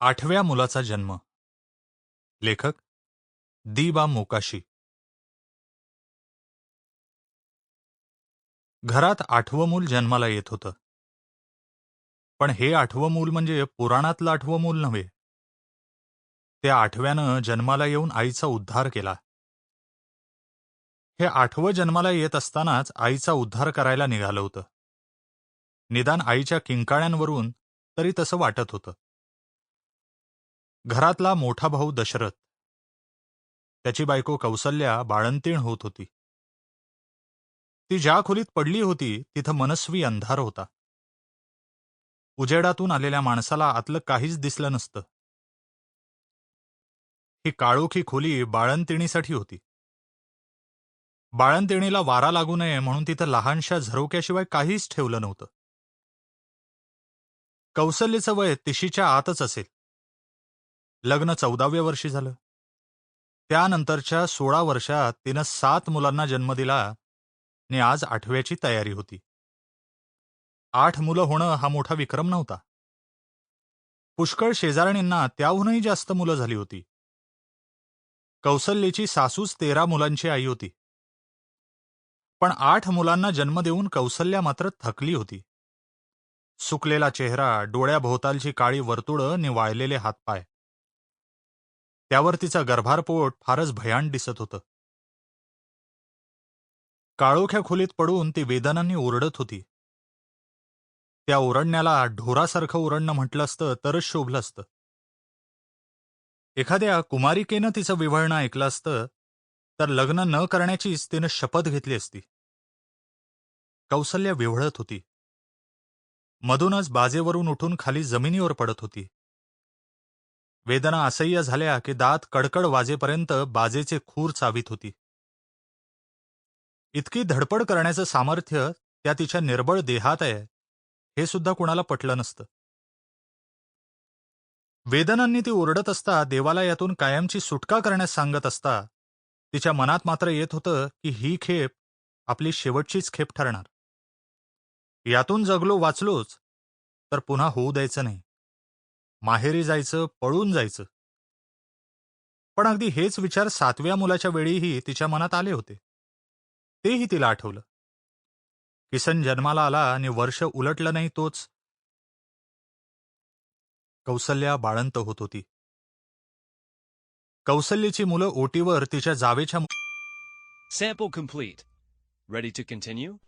आठव्या मुलाचा जन्म. लेखक दीबा मोकाशी. घरात आठवं मूल जन्माला येत होतं. पण हे आठवं मूल म्हणजे पुराणातलं आठवं मूल नव्हे. त्या आठव्यानं जन्माला येऊन आईचा उद्धार केला. हे आठवं जन्माला येत असतानाच आईचा उद्धार करायला निघालं होतं. निदान आईच्या किंकाळ्यांवरून तरी तसं वाटत होतं. घरातला मोठा भाऊ दशरथ. त्याची बायको कौसल्या बाळंतीण होत होती. ती ज्या खोलीत पडली होती तिथं मनस्वी अंधार होता. उजेडातून आलेल्या माणसाला आतलं काहीच दिसलं नसतं. ही काळोखी खोली बाळंतिणीसाठी होती. बाळंतिणीला वारा लागू नये म्हणून तिथं लहानशा झरोक्याशिवाय काहीच ठेवलं नव्हतं. कौसल्यचं वय तिशीच्या आतच असेल. लग्न चौदाव्या वर्षी झालं. त्यानंतरच्या सोळा वर्षात तिनं सात मुलांना जन्म दिला आणि आज आठव्याची तयारी होती. आठ मुलं होणं हा मोठा विक्रम नव्हता. पुष्कळ शेजारणींना त्याहूनही जास्त मुलं झाली होती. कौसल्येची सासूच तेरा मुलांची आई होती. पण आठ मुलांना जन्म देऊन कौसल्या मात्र थकली होती. सुकलेला चेहरा डोळ्याभोवतालची काळी वर्तुळं निवाळलेले हातपाय. त्यावर तिचा गर्भारपोट फारच भयान दिसत होतं. काळोख्या खोलीत पडून ती वेदनांनी ओरडत होती. त्या ओरडण्याला ढोरासारखं ओरडणं म्हटलं असतं तरच शोभलं असतं. एखाद्या कुमारिकेनं तिचं विवळणं ऐकलं असतं तर लग्न न करण्याचीच तिनं शपथ घेतली असती. कौसल्या विव्हळत होती. मधूनच बाजेवरून उठून खाली जमिनीवर पडत होती. वेदना असह्य झाल्या की दात कडकड वाजेपर्यंत बाजेचे खूर चावीत होती. इतकी धडपड करण्याचं सामर्थ्य त्या तिच्या निर्बळ देहात आहे हे सुद्धा कुणाला पटलं नसतं. वेदनांनी ती ओरडत असता देवाला यातून कायमची सुटका करण्यास सांगत असता तिच्या मनात मात्र येत होतं की ही खेप आपली शेवटचीच खेप ठरणार. यातून जगलो वाचलोच तर पुन्हा होऊ द्यायचं नाही. माहेरी जायचं पळून जायचं पण अगदी हेच विचार सातव्या मुलाच्या वेळीही तिच्या मनात आले होते तेही तिला आठवलं किसन जन्माला आला आणि वर्ष उलटलं नाही तोच कौसल्या बाळंत होत होती कौसल्याची मुलं ओटीवर तिच्या जावेच्या Sample complete. Ready to continue?